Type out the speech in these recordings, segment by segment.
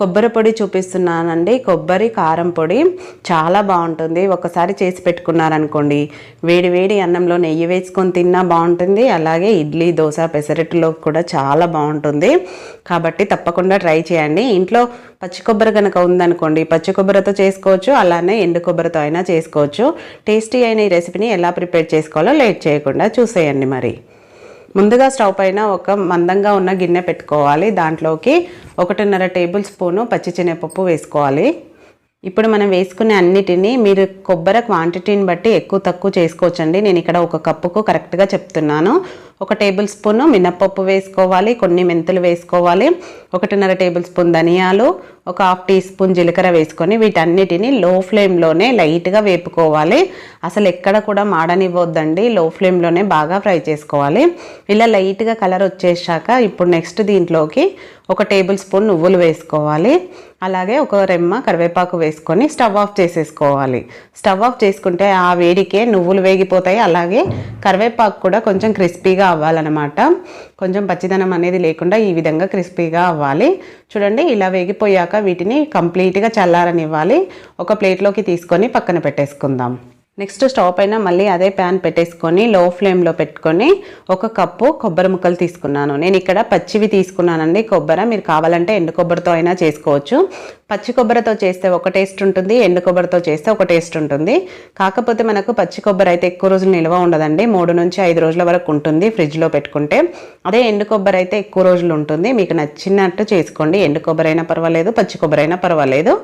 కొబ్బరి పొడి చూపిస్తున్నానండి. కొబ్బరి కారం పొడి చాలా బాగుంటుంది. ఒకసారి చేసి పెట్టుకున్నారనుకోండి వేడి వేడి అన్నంలో నెయ్యి వేసుకొని తిన్నా బాగుంటుంది. అలాగే ఇడ్లీ దోశ పెసరట్టులో కూడా చాలా బాగుంటుంది. కాబట్టి తప్పకుండా ట్రై చేయండి. ఇంట్లో పచ్చి కొబ్బరి కనుక ఉందనుకోండి పచ్చి కొబ్బరితో చేసుకోవచ్చు. అలానే ఎండు కొబ్బరితో అయినా చేసుకోవచ్చు. టేస్టీ అయిన ఈ రెసిపీని ఎలా ప్రిపేర్ చేసుకోవాలో లేట్ చేయకుండా చూసేయండి మరి. ముందుగా స్టవ్ పైన ఒక మందంగా ఉన్న గిన్నె పెట్టుకోవాలి. దాంట్లోకి ఒకటిన్నర టేబుల్ స్పూను పచ్చి శనగపప్పు వేసుకోవాలి. ఇప్పుడు మనం వేసుకునే అన్నిటినీ మీరు కొబ్బరి క్వాంటిటీని బట్టి ఎక్కువ తక్కువ చేసుకోవచ్చండి. నేను ఇక్కడ ఒక కప్పుకు కరెక్ట్గా చెప్తున్నాను. ఒక టేబుల్ స్పూన్ మినప్పప్పు వేసుకోవాలి కొన్ని మెంతులు వేసుకోవాలి ఒకటిన్నర టేబుల్ స్పూన్ ధనియాలు ఒక హాఫ్ టీ స్పూన్ జీలకర్ర వేసుకొని వీటన్నిటిని లో ఫ్లేమ్లోనే లైట్గా వేపుకోవాలి. అసలు ఎక్కడ కూడా మాడనివ్వద్దండి లో ఫ్లేమ్లోనే బాగా ఫ్రై చేసుకోవాలి. ఇలా లైట్గా కలర్ వచ్చేసాక ఇప్పుడు నెక్స్ట్ దీంట్లోకి ఒక టేబుల్ స్పూన్ నువ్వులు వేసుకోవాలి. అలాగే ఒక రెమ్మ కరివేపాకు వేసుకొని స్టవ్ ఆఫ్ చేసేసుకోవాలి. స్టవ్ ఆఫ్ చేసుకుంటే ఆ వేడికే నువ్వులు వేగిపోతాయి. అలాగే కరివేపాకు కూడా కొంచెం క్రిస్పీగా అవ్వాలన్నమాట. కొంచెం పచ్చిదనం అనేది లేకుండా ఈ విధంగా క్రిస్పీగా అవ్వాలి. చూడండి ఇలా వేగిపోయాక వీటిని కంప్లీట్గా చల్లారనివ్వాలి. ఒక ప్లేట్లోకి తీసుకొని పక్కన పెట్టేసుకుందాం. నెక్స్ట్ స్టవ్ పైన మళ్ళీ అదే ప్యాన్ పెట్టేసుకొని లో ఫ్లేమ్లో పెట్టుకొని ఒక కప్పు కొబ్బరి ముక్కలు తీసుకున్నాను. నేను ఇక్కడ పచ్చివి తీసుకున్నానండి. కొబ్బరి మీరు కావాలంటే ఎండు కొబ్బరితో అయినా చేసుకోవచ్చు. పచ్చి కొబ్బరితో చేస్తే ఒక టేస్ట్ ఉంటుంది ఎండు కొబ్బరితో చేస్తే ఒక టేస్ట్ ఉంటుంది. కాకపోతే మనకు పచ్చి కొబ్బరి అయితే ఎక్కువ రోజులు నిల్వ ఉండదండి. మూడు నుంచి ఐదు రోజుల వరకు ఉంటుంది ఫ్రిడ్జ్లో పెట్టుకుంటే. అదే ఎండు కొబ్బరి అయితే ఎక్కువ రోజులు ఉంటుంది. మీకు నచ్చినట్టు చేసుకోండి. ఎండు కొబ్బరి అయినా పర్వాలేదు పచ్చి కొబ్బరి అయినా పర్వాలేదు.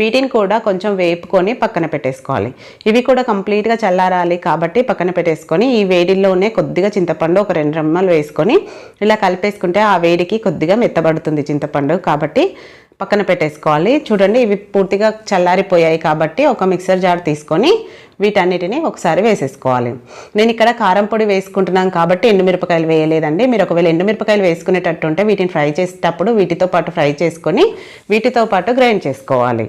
వీటిని కూడా కొంచెం వేపుకొని పక్కన పెట్టేసుకోవాలి. ఇవి కూడా కంప్లీట్గా చల్లారాలి కాబట్టి పక్కన పెట్టేసుకొని ఈ వేడిలోనే కొద్దిగా చింతపండు ఒక రెండు రమ్మలు వేసుకొని ఇలా కలిపేసుకుంటే ఆ వేడికి కొద్దిగా మెత్తబడుతుంది చింతపండు కాబట్టి పక్కన పెట్టేసుకోవాలి. చూడండి ఇవి పూర్తిగా చల్లారిపోయాయి కాబట్టి ఒక మిక్సర్ జార్ తీసుకొని వీటన్నిటిని ఒకసారి వేసేసుకోవాలి. నేను ఇక్కడ కారం పొడి వేసుకుంటున్నాను కాబట్టి ఎండుమిరపకాయలు వేయలేదండి. మీరు ఒకవేళ ఎండుమిరపకాయలు వేసుకునేటట్టు ఉంటే వీటిని ఫ్రై చేసేటప్పుడు వీటితో పాటు ఫ్రై చేసుకొని వీటితో పాటు గ్రైండ్ చేసుకోవాలి.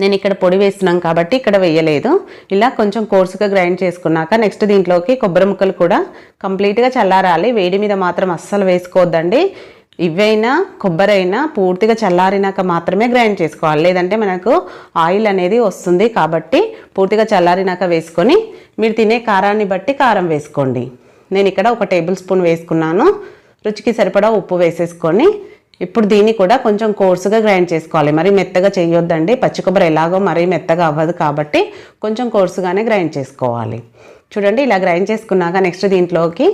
నేను ఇక్కడ పొడి వేస్తున్నాం కాబట్టి ఇక్కడ వేయలేదు. ఇలా కొంచెం కోర్సుగా గ్రైండ్ చేసుకున్నాక నెక్స్ట్ దీంట్లోకి కొబ్బరి ముక్కలు కూడా కంప్లీట్గా చల్లారాలి. వేడి మీద మాత్రం అస్సలు వేసుకోవద్దండి. ఇవైనా కొబ్బరి అయినా పూర్తిగా చల్లారినాక మాత్రమే గ్రైండ్ చేసుకోవాలి. లేదంటే మనకు ఆయిల్ అనేది వస్తుంది కాబట్టి పూర్తిగా చల్లారినాక వేసుకొని మీరు తినే కారాన్ని బట్టి కారం వేసుకోండి. నేను ఇక్కడ ఒక టేబుల్ స్పూన్ వేసుకున్నాను. రుచికి సరిపడా ఉప్పు వేసేసుకొని ఇప్పుడు దీన్ని కూడా కొంచెం కోర్సుగా గ్రైండ్ చేసుకోవాలి. మరి మెత్తగా చేయొద్దండి. పచ్చి కొబ్బరి ఎలాగో మరీ మెత్తగా అవ్వదు కాబట్టి కొంచెం కోర్సుగానే గ్రైండ్ చేసుకోవాలి. చూడండి ఇలా గ్రైండ్ చేసుకున్నాక నెక్స్ట్ దీంట్లోకి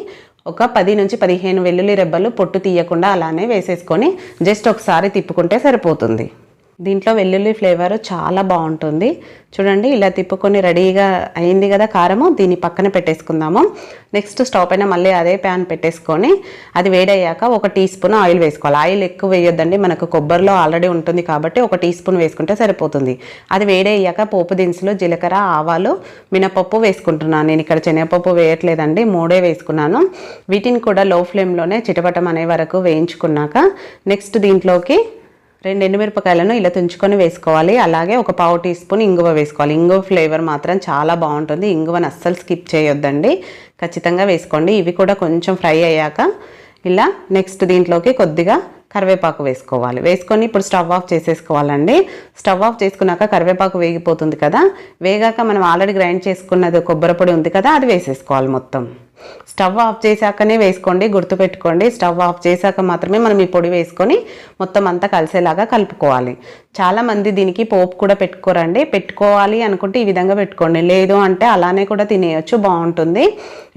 ఒక పది నుంచి పదిహేను వెల్లుల్లి రెబ్బలు పొట్టు తీయకుండా అలానే వేసేసుకొని జస్ట్ ఒకసారి తిప్పుకుంటే సరిపోతుంది. దీంట్లో వెల్లుల్లి ఫ్లేవర్ చాలా బాగుంటుంది. చూడండి ఇలా తిప్పుకొని రెడీగా అయింది కదా కారము దీన్ని పక్కన పెట్టేసుకుందాము. నెక్స్ట్ స్టవ్ పైన మళ్ళీ అదే ప్యాన్ పెట్టేసుకొని అది వేడయ్యాక ఒక టీ స్పూన్ ఆయిల్ వేసుకోవాలి. ఆయిల్ ఎక్కువ వేయొద్దండి మనకు కొబ్బరిలో ఆల్రెడీ ఉంటుంది కాబట్టి ఒక టీ స్పూన్ వేసుకుంటే సరిపోతుంది. అది వేడయ్యాక పోపు దినుసులు జీలకర్ర ఆవాలు మినపప్పు వేసుకుంటున్నాను. నేను ఇక్కడ శనగపప్పు వేయట్లేదండి మూడే వేసుకున్నాను. వీటిని కూడా లో ఫ్లేమ్లోనే చిటపటం అనే వరకు వేయించుకున్నాక నెక్స్ట్ దీంట్లోకి రెండు ఎండుమిరపకాయలను ఇలా తుంచుకొని వేసుకోవాలి. అలాగే ఒక పావు టీ స్పూన్ ఇంగువ వేసుకోవాలి. ఇంగువ ఫ్లేవర్ మాత్రం చాలా బాగుంటుంది. ఇంగువను అస్సలు స్కిప్ చేయొద్దండి. ఖచ్చితంగా వేసుకోండి. ఇవి కూడా కొంచెం ఫ్రై అయ్యాక ఇలా నెక్స్ట్ దీంట్లోకి కొద్దిగా కరివేపాకు వేసుకోవాలి. వేసుకొని ఇప్పుడు స్టవ్ ఆఫ్ చేసేసుకోవాలండి. స్టవ్ ఆఫ్ చేసుకున్నాక కరివేపాకు వేగిపోతుంది కదా. వేగాక మనం ఆల్రెడీ గ్రైండ్ చేసుకున్నది కొబ్బరి పొడి ఉంది కదా అది వేసేసుకోవాలి మొత్తం. స్టవ్ ఆఫ్ చేశాకనే వేసుకోండి గుర్తుపెట్టుకోండి. స్టవ్ ఆఫ్ చేశాక మాత్రమే మనం ఈ పొడి వేసుకొని మొత్తం అంతా కలిసేలాగా కలుపుకోవాలి. చాలామంది దీనికి పోపు కూడా పెట్టుకోరండి. పెట్టుకోవాలి అనుకుంటే ఈ విధంగా పెట్టుకోండి. లేదు అంటే అలానే కూడా తినేయచ్చు బాగుంటుంది.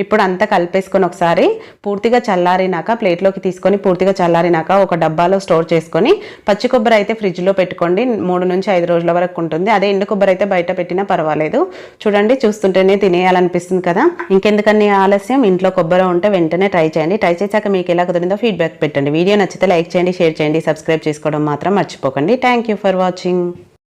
ఇప్పుడు అంతా కలిపేసుకొని ఒకసారి పూర్తిగా చల్లారినాక ప్లేట్లోకి తీసుకొని పూర్తిగా చల్లారినాక ఒక డబ్బాలో స్టోర్ చేసుకొని పచ్చి కొబ్బరి అయితే ఫ్రిడ్జ్లో పెట్టుకోండి. మూడు నుంచి ఐదు రోజుల వరకు ఉంటుంది. అదే ఎండు కొబ్బరి అయితే బయట పెట్టినా పర్వాలేదు. చూడండి చూస్తుంటేనే తినేయాలనిపిస్తుంది కదా. ఇంకెందుకని ఆలస్యం? ఇంట్లో కొబ్బరి ఉంటే వెంటనే ట్రై చేయండి. ట్రై చేశాక మీకు ఎలా కుదిరిందో ఫీడ్బ్యాక్ పెట్టండి. వీడియో నచ్చితే లైక్ చేయండి షేర్ చేయండి సబ్స్క్రైబ్ చేసుకోవడం మాత్రం మర్చిపోకండి. Thank you for watching